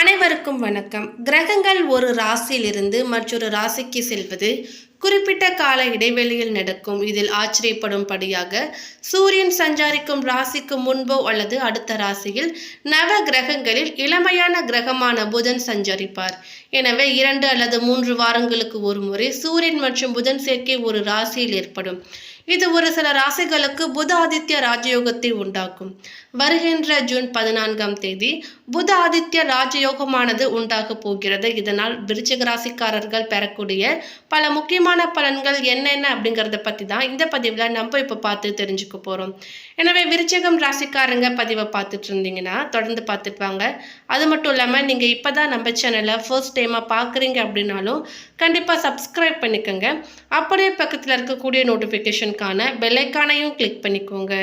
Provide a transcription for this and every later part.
அனைவருக்கும் வணக்கம். கிரகங்கள் ஒரு ராசியிலிருந்து மற்றொரு ராசிக்கு செல்வது குறிப்பிட்ட கால இடைவெளியில் நடக்கும். இதில் ஆச்சரியப்படும்படியாக சூரியன் சஞ்சாரிக்கும் ராசிக்கு முன்போ அல்லது அடுத்த ராசியில் நவ கிரகங்களில் இளமையான கிரகமான புதன் சஞ்சரிப்பார். எனவே இரண்டு அல்லது மூன்று வாரங்களுக்கு ஒரு முறை சூரியன் மற்றும் புதன் சேர்க்கை ஒரு ராசியில் ஏற்படும். இது ஒரு சில ராசிகளுக்கு புத ஆதித்ய ராஜயோகத்தை உண்டாக்கும். வருகின்ற ஜூன் பதினான்காம் தேதி புத ஆதித்ய ராஜயோகமானது உண்டாக போகிறது. இதனால் விருச்சிக ராசிக்காரர்கள் பெறக்கூடிய பல முக்கியமான பலன்கள் என்னென்ன அப்படிங்கிறத பற்றி தான் இந்த பதிவில் நம்ம இப்போ பார்த்து தெரிஞ்சுக்க போகிறோம் எனவே விருச்சிகம் ராசிக்காரங்க பதிவை பார்த்துட்டு இருந்தீங்கன்னா தொடர்ந்து பார்த்துட்டு வாங்க அது மட்டும் இல்லாமல் நீங்கள் இப்போ தான் நம்ம சேனலை ஃபர்ஸ்ட் டைமாக பார்க்குறீங்க அப்படின்னாலும் கண்டிப்பாக சப்ஸ்கிரைப் பண்ணிக்கோங்க. அப்படியே பக்கத்தில் இருக்கக்கூடிய நோட்டிஃபிகேஷனுக்கான பெல்லைக்கானையும் கிளிக் பண்ணிக்கோங்க.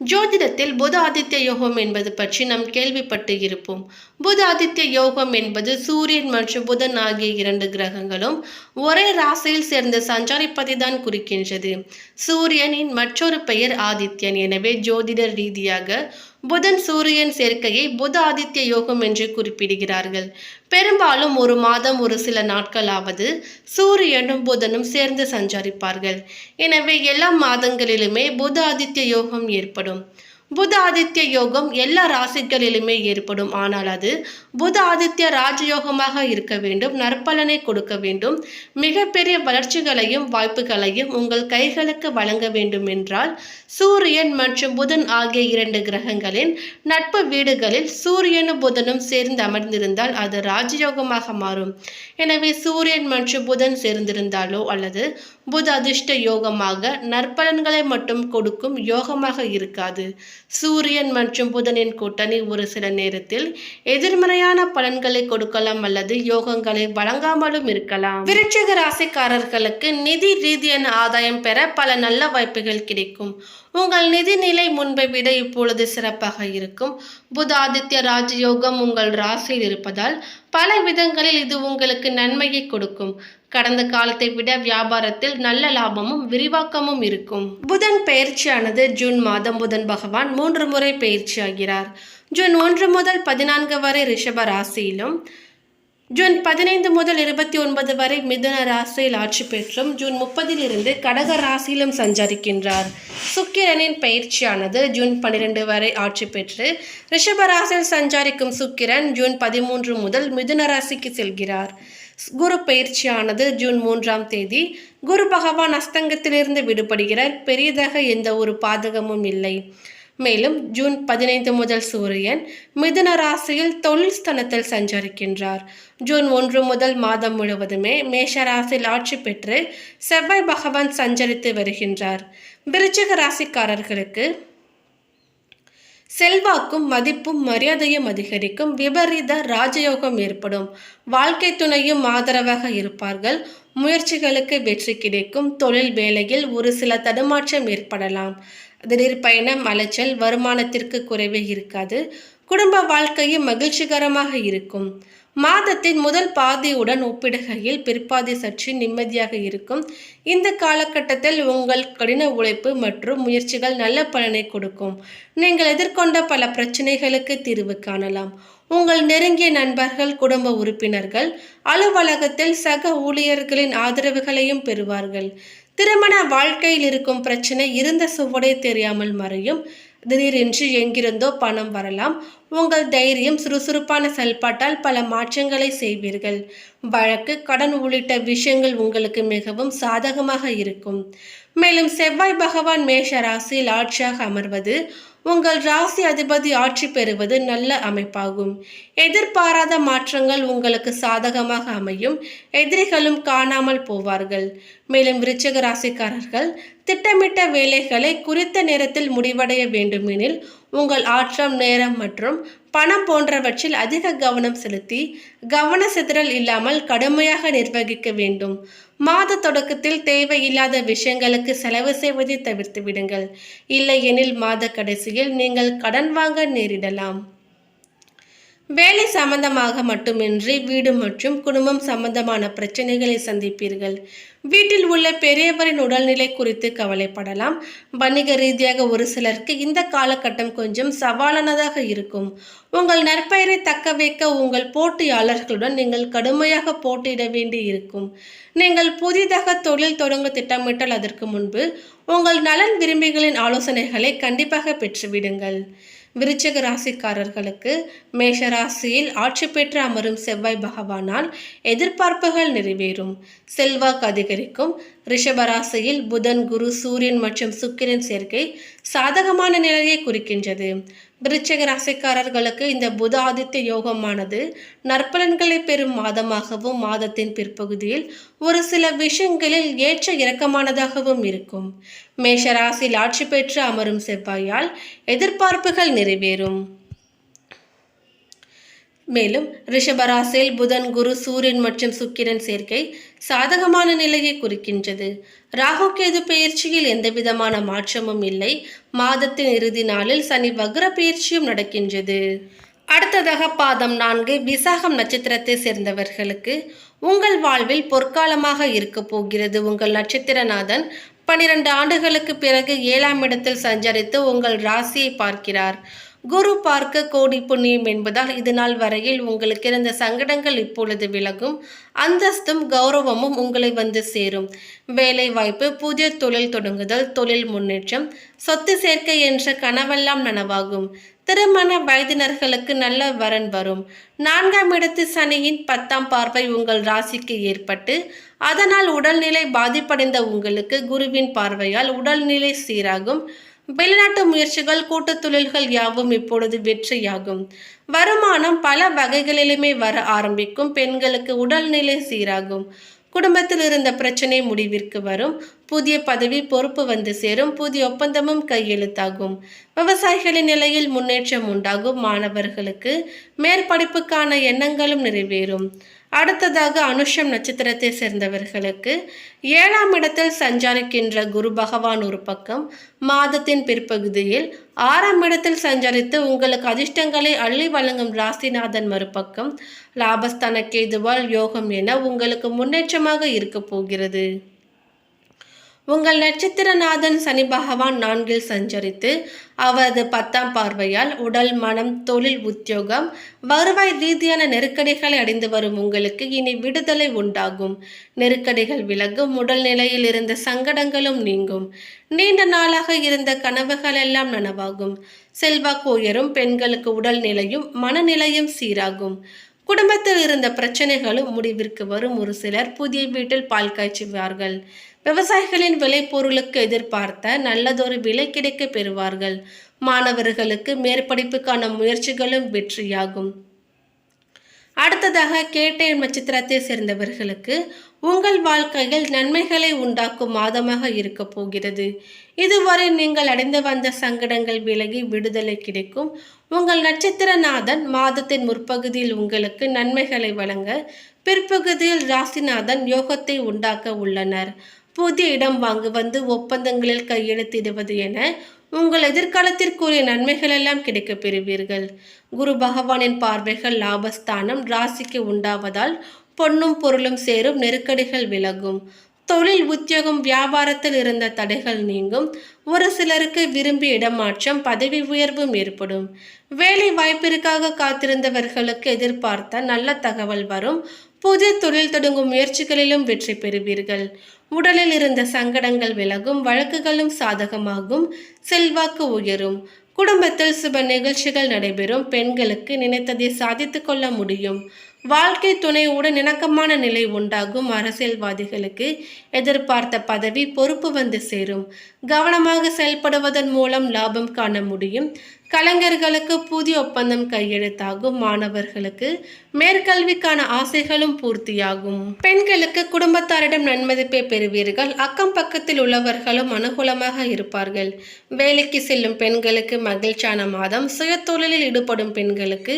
ஜோதிடத்தில் புத ஆதித்ய யோகம் என்பது பற்றி நாம் கேள்விப்பட்டு இருப்போம். புத ஆதித்ய யோகம் என்பது சூரியன் மற்றும் புதன் ஆகிய இரண்டு கிரகங்களும் ஒரே ராசியில் சேர்ந்து சஞ்சாரிப்பதை தான் குறிக்கின்றது. சூரியனின் மற்றொரு பெயர் ஆதித்யன். எனவே ஜோதிட ரீதியாக புதன் சூரியன் சேர்க்கையை புத ஆதித்ய யோகம் என்று குறிப்பிடுகிறார்கள். பெரும்பாலும் ஒரு மாதம் ஒரு சில நாட்களாவது சூரியனும் புதனும் சேர்ந்து சஞ்சரிப்பார்கள். எனவே எல்லா மாதங்களிலுமே புத ஆதித்ய யோகம் ஏற்படும். புத ஆதித்ய யோகம் எல்லா ராசிகளிலுமே ஏற்படும். ஆனால் அது புத ஆதித்ய ராஜயோகமாக இருக்க வேண்டும் நற்பலனை கொடுக்க வேண்டும். மிகப்பெரிய வளர்ச்சிகளையும் வாய்ப்புகளையும் உங்கள் கைகளுக்கு வழங்க வேண்டும் என்றால் சூரியன் மற்றும் புதன் ஆகிய இரண்டு கிரகங்களின் நட்பு வீடுகளில் சூரியனும் புதனும் சேர்ந்து அமர்ந்திருந்தால் அது ராஜயோகமாக மாறும். எனவே சூரியன் மற்றும் புதன் சேர்ந்திருந்தாலோ அல்லது புத அதிர்ஷ்ட யோகமாக நற்பலன்களை மட்டும் கொடுக்கும் யோகமாக இருக்காது. சூரியன் மற்றும் புதனின் கூட்டணி ஒரு சில நேரத்தில் எதிர்மறையான பலன்களை கொடுக்கலாம் அல்லது யோகங்களை வழங்காமலும் இருக்கலாம். விருட்சிக ராசிக்காரர்களுக்கு நிதி ரீதியான ஆதாயம் பெற பல நல்ல வாய்ப்புகள் கிடைக்கும். உங்கள் நிதிநிலை முன்பை விட இப்பொழுது சிறப்பாக இருக்கும். புத ஆதித்ய ராஜயோகம் உங்கள் ராசியில் இருப்பதால் பல விதங்களில் இது உங்களுக்கு நன்மையை கொடுக்கும். கடந்த காலத்தை விட வியாபாரத்தில் நல்ல லாபமும் விரிவாக்கமும் இருக்கும். புதன் பயிற்சியானது ஜூன் மாதம் புதன் பகவான் மூன்று முறை பயிற்சியாகிறார் ஜூன் ஒன்று முதல் பதினான்கு வரை ரிஷப ராசியிலும் ஜூன் பதினைந்து முதல் இருபத்தி ஒன்பது வரை மிதுன ராசியில் ஆட்சி பெற்றும் ஜூன் முப்பதிலிருந்து கடக ராசியிலும் சஞ்சரிக்கின்றார். சுக்கிரனின் பயிற்சியானது ஜூன் பன்னிரெண்டு வரை ஆட்சி பெற்று ரிஷப ராசியில் சஞ்சரிக்கும் சுக்கிரன் ஜூன் பதிமூன்று முதல் மிதுன ராசிக்கு செல்கிறார். குரு பயிற்சியானது ஜூன் மூன்றாம் தேதி. குரு பகவான் அஸ்தங்கத்திலிருந்து விடுபடுகிறார். பெரியதாக எந்த ஒரு பாதகமும் இல்லை. மேலும் ஜூன் பதினைந்து முதல் சூரியன் மிதுன ராசியில் தொழில் ஸ்தனத்தில் சஞ்சரிக்கின்றார். ஜூன் ஒன்று முதல் மாதம் முழுவதுமே மேஷ ராசியில் ஆட்சி பெற்று செவ்வாய் பகவான் சஞ்சரித்து வருகின்றார். விருச்சிக ராசிக்காரர்களுக்கு செல்வாக்கும் மதிப்பும் மரியாதையும் அதிகரிக்கும் விபரீத ராஜயோகம் ஏற்படும். வாழ்க்கை துணையும் ஆதரவாக இருப்பார்கள். முயற்சிகளுக்கு வெற்றி கிடைக்கும். தொழில் வேலையில் ஒரு சில தடுமாற்றம் ஏற்படலாம். திடீர் பயணம் அலைச்சல் வருமானத்திற்கு குறைவே இருக்காது. குடும்ப வாழ்க்கையும் மகிழ்ச்சிகரமாக இருக்கும். மாதத்தின் முதல் பாதியுடன் ஒப்பிடுகையில் பிற்பாதி சற்று நிம்மதியாக இருக்கும். இந்த காலகட்டத்தில் உங்கள் கடின உழைப்பு மற்றும் முயற்சிகள் நல்ல பலனை கொடுக்கும். நீங்கள் எதிர்கொண்ட பல பிரச்சனைகளுக்கு தீர்வு காணலாம். உங்கள் நெருங்கிய நண்பர்கள் குடும்ப உறுப்பினர்கள் அலுவலகத்தில் சக ஊழியர்களின் ஆதரவுகளையும் பெறுவார்கள். திருமண வாழ்க்கையில் இருக்கும் பிரச்சனை இருந்த சுவடே தெரியாமல் மறையும். திடீரென்று எங்கிருந்தோ பணம் வரலாம். உங்கள் தைரியம் சுறுசுறுப்பான செயல்பாட்டால் பல மாற்றங்களை செய்வீர்கள். வழக்கு கடன் உள்ளிட்ட விஷயங்கள் உங்களுக்கு மிகவும் சாதகமாக இருக்கும். மேலும் செவ்வாய் பகவான் மேஷ ராசியில் ஆட்சியாக அமர்வது உங்கள் ராசி அதிபதி ஆட்சி பெறுவது நல்ல அமைப்பாகும். எதிர்பாராத மாற்றங்கள் உங்களுக்கு சாதகமாக அமையும். எதிரிகளும் காணாமல் போவார்கள். மேலும் விருச்சக ராசிக்காரர்கள் திட்டமிட்ட வேலைகளை குறித்த நேரத்தில் முடிவடைய வேண்டுமெனில் உங்கள் ஆற்றம் நேரம் மற்றும் பணம் போன்றவற்றில் அதிக கவனம் செலுத்தி கவன சிதறல் இல்லாமல் கடுமையாக நிர்வகிக்க வேண்டும். மாத தொடக்கத்தில் தேவையில்லாத விஷயங்களுக்கு செலவு செய்வதை தவிர்த்து விடுங்கள். இல்லையெனில் மாத கடைசியில் நீங்கள் கடன் வாங்க நேரிடலாம். வேலை சம்பந்தமாக மட்டுமின்றி வீடு மற்றும் குடும்பம் சம்பந்தமான பிரச்சனைகளை சந்திப்பீர்கள். வீட்டில் உள்ள பெரியவரின் உடல்நிலை குறித்து கவலைப்படலாம். வணிக ரீதியாக ஒரு சிலருக்கு இந்த காலகட்டம் கொஞ்சம் சவாலானதாக இருக்கும். உங்கள் நற்பெயரை தக்க வைக்க உங்கள் போட்டியாளர்களுடன் நீங்கள் கடுமையாக போட்டியிட வேண்டி இருக்கும் நீங்கள் புதிதாக தொழில் தொடங்க திட்டமிட்டால் அதற்கு முன்பு உங்கள் நலன் விரும்பிகளின் ஆலோசனைகளை கண்டிப்பாக பெற்றுவிடுங்கள். விருச்சக ராசிக்காரர்களுக்கு மேஷ ராசியில் ஆட்சி பெற்று அமரும் செவ்வாய் பகவானால் எதிர்பார்ப்புகள் நிறைவேறும். செல்வாக்கு அதிகரிக்கும். ரிஷபராசியில் புதன் குரு சூரியன் மற்றும் சுக்கிரன் சேர்க்கை சாதகமான நிலையை குறிக்கின்றது. விருச்சக ராசிக்காரர்களுக்கு இந்த புத ஆதித்ய யோகமானது நற்பலன்களை பெறும் மாதமாகவும் மாதத்தின் பிற்பகுதியில் ஒரு சில விஷயங்களில் ஏற்ற இறக்கமானதாகவும் இருக்கும். மேஷ ராசியில் ஆட்சி பெற்று அமரும் செவ்வாயால் எதிர்பார்ப்புகள் நிறைவேறும். மேலும் ரிஷபராசியில் புதன் குரு சூரியன் மற்றும் சுக்கிரன் சேர்க்கை சாதகமான நிலையை குறிக்கின்றது. ராகு கேது பெயர்ச்சியில் எந்தவிதமான மாற்றமும் இல்லை. மாதத்தின் இறுதி நாளில் சனி வக்ர பயிற்சியும் நடக்கின்றது. அடுத்ததாக பாதம் நான்கு விசாகம் நட்சத்திரத்தை சேர்ந்தவர்களுக்கு உங்கள் வாழ்வில் பொற்காலமாக இருக்க போகிறது. உங்கள் நட்சத்திரநாதன் பனிரெண்டு ஆண்டுகளுக்கு பிறகு ஏழாம் இடத்தில் சஞ்சரித்து உங்கள் ராசியை பார்க்கிறார். குரு பார்க்க கோடி புண்ணியம் என்பதால் இது நாள் வரையில் உங்களுக்கு இருந்த சங்கடங்கள் இப்பொழுது விலகும். அந்தஸ்தும் கௌரவமும் உங்களை வந்து சேரும். வேலை வாய்ப்பு புதிய தொழில் தொடங்குதல் தொழில் முன்னேற்றம் சொத்து சேர்க்கை என்ற கனவெல்லாம் நனவாகும். திருமண வயதினர்களுக்கு நல்ல வரன் வரும். நான்காம் இடத்து சனியின் பத்தாம் பார்வை உங்கள் ராசிக்கு ஏற்பட்டு அதனால் உடல்நிலை பாதிப்படைந்த உங்களுக்கு குருவின் பார்வையால் உடல்நிலை சீராகும். வெளிநாட்டு முயற்சிகள் கூட்டுத் தொழில்கள் யாவும் இப்பொழுது வெற்றியாகும். வருமானம் பல வகைகளிலுமே வர ஆரம்பிக்கும். பெண்களுக்கு உடல்நிலை சீராகும். குடும்பத்தில் இருந்த பிரச்சனை முடிவிற்கு வரும். புதிய பதவி பொறுப்பு வந்து சேரும். புதிய ஒப்பந்தமும் கையெழுத்தாகும். விவசாயிகளின் நிலையில் முன்னேற்றம் உண்டாகும். மாணவர்களுக்கு மேற்படிப்புக்கான எண்ணங்களும் நிறைவேறும். அடுத்ததாக அனுஷம் நட்சத்திரத்தை சேர்ந்தவர்களுக்கு ஏழாம் இடத்தில் சஞ்சரிக்கின்ற குரு பகவான் ஒரு பக்கம் மாதத்தின் பிற்பகுதியில் ஆறாம் இடத்தில் சஞ்சரித்து உங்களுக்கு அதிர்ஷ்டங்களை அள்ளி வழங்கும் ராசிநாதன் மறுபக்கம் லாபஸ்தான கேதுவால் யோகம் என உங்களுக்கு முன்னேற்றமாக இருக்க போகிறது. உங்கள் நட்சத்திரநாதன் சனி பகவான் நான்கில் சஞ்சரித்து அவரது பத்தாம் பார்வையால் உடல் மனம் தொழில் உத்தியோகம் வருவாய் ரீதியான நெருக்கடிகளை அடைந்து வரும் உங்களுக்கு இனி விடுதலை உண்டாகும். நெருக்கடிகள் விலகும் உடல் நிலையில் இருந்த சங்கடங்களும் நீங்கும். நீண்ட நாளாக இருந்த கனவுகள் எல்லாம் நனவாகும். செல்வாக்கு உயரும் பெண்களுக்கு உடல் நிலையும் மனநிலையும் சீராகும். குடும்பத்தில் இருந்த பிரச்சனைகளும் முடிவிற்கு வரும். ஒரு சிலர் புதிய வீட்டில் பால் காய்ச்சுவார்கள். விவசாயிகளின் விளைபொருளுக்கு எதிர்பார்த்த நல்லதொரு விலை கிடைக்க பெறுவார்கள். மாணவர்களுக்கு மேற்படிப்புக்கான முயற்சிகளும் வெற்றியாகும். அடுத்ததாக கேட்டை நட்சத்திரத்தை சேர்ந்தவர்களுக்கு உங்கள் வாழ்க்கையில் நன்மைகளை உண்டாக்கும் மாதமாக இருக்க போகிறது. இதுவரை நீங்கள் அடைந்து வந்த சங்கடங்கள் விலகி விடுதலை கிடைக்கும். உங்கள் நட்சத்திரநாதன் மாதத்தின் முற்பகுதியில் உங்களுக்கு நன்மைகளை வழங்க பிற்பகுதியில் ராசிநாதன் யோகத்தை உண்டாக்க உள்ளனர். புதிய இடம் வாங்க வந்து ஒப்பந்தங்களில் கையெழுத்திடுவது என உங்கள் எதிர்காலத்திற்குரிய நன்மைகள் எல்லாம் கிடைக்கப் பெறுவீர்கள். குரு பகவானின் பார்வைகள் லாபஸ்தானம் ராசிக்கு உண்டாவதால் பொன்னும் பொருளும் சேரும் நெருக்கடிகள் விலகும். தொழில் உத்தியோகம் வியாபாரத்தில் இருந்த தடைகள் நீங்கும். ஒரு சிலருக்கு விரும்பி இடமாற்றம் பதவி உயர்வும் ஏற்படும். வேலை வாய்ப்பிற்காக காத்திருந்தவர்களுக்கு எதிர்பார்த்த நல்ல தகவல் வரும். புது தொழில் தொடங்கும் முயற்சிகளிலும் வெற்றி பெறுவீர்கள். உடலில் இருந்த சங்கடங்கள் விலகும் வழக்குகளும் சாதகமாகும் செல்வாக்கு உயரும். குடும்பத்தில் சுப நிகழ்ச்சிகள் நடைபெறும் பெண்களுக்கு நினைத்ததை சாதித்து கொள்ள முடியும். வாழ்க்கை துணையுடன் இணக்கமான நிலை உண்டாகும். அரசியல்வாதிகளுக்கு எதிர்பார்த்த பதவி பொறுப்பு வந்து சேரும். கவனமாக செயல்படுவதன் மூலம் லாபம் காண முடியும். கலைஞர்களுக்கு புதிய ஒப்பந்தம் கையெழுத்தாகும். மாணவர்களுக்கு மேற்கல்விக்கான ஆசைகளும் பூர்த்தியாகும். பெண்களுக்கு குடும்பத்தாரிடம் நன்மதிப்பை பெறுவீர்கள். அக்கம் பக்கத்தில் உள்ளவர்களும் அனுகூலமாக இருப்பார்கள். வேலைக்கு செல்லும் பெண்களுக்கு மகிழ்ச்சியான மாதம். சுய தொழிலில் ஈடுபடும் பெண்களுக்கு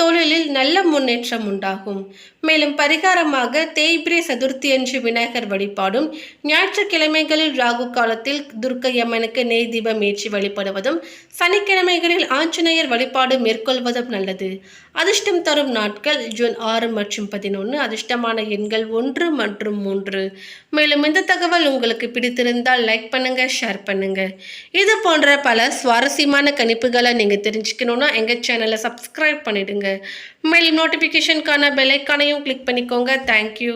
தொழிலில் நல்ல முன்னேற்றம் உண்டாகும். மேலும் பரிகாரமாக தேய்பிரே சதுர்த்தி அன்று விநாயகர் வழிபாடும் ஞாயிற்றுக்கிழமைகளில் ராகு காலத்தில் துர்க்கையம்மனுக்கு நெய் தீபம் ஏற்றி வழிபடுவதும் சனிக்கிழமைகளில் வெள்ளிக்கிழமையில் ஆஞ்சநேயர் வழிபாடு மேற்கொள்வதும் நல்லது. அதிர்ஷ்டம் தரும் நாட்கள் ஜூன் ஆறு மற்றும் பதினொன்று அதிர்ஷ்டமான எண்கள் ஒன்று மற்றும் மூன்று. மேலும் இந்த தகவல் உங்களுக்கு பிடித்திருந்தால் லைக் பண்ணுங்க ஷேர் பண்ணுங்க. இது போன்ற பல சுவாரஸ்யமான கணிப்புகளை நீங்கள் தெரிஞ்சுக்கணுன்னா எங்கள் சேனலை சப்ஸ்கிரைப் பண்ணிவிடுங்க மேலும் நோட்டிஃபிகேஷனுக்கான பெல்லைக்கானையும் கிளிக் பண்ணிக்கோங்க. தேங்க்யூ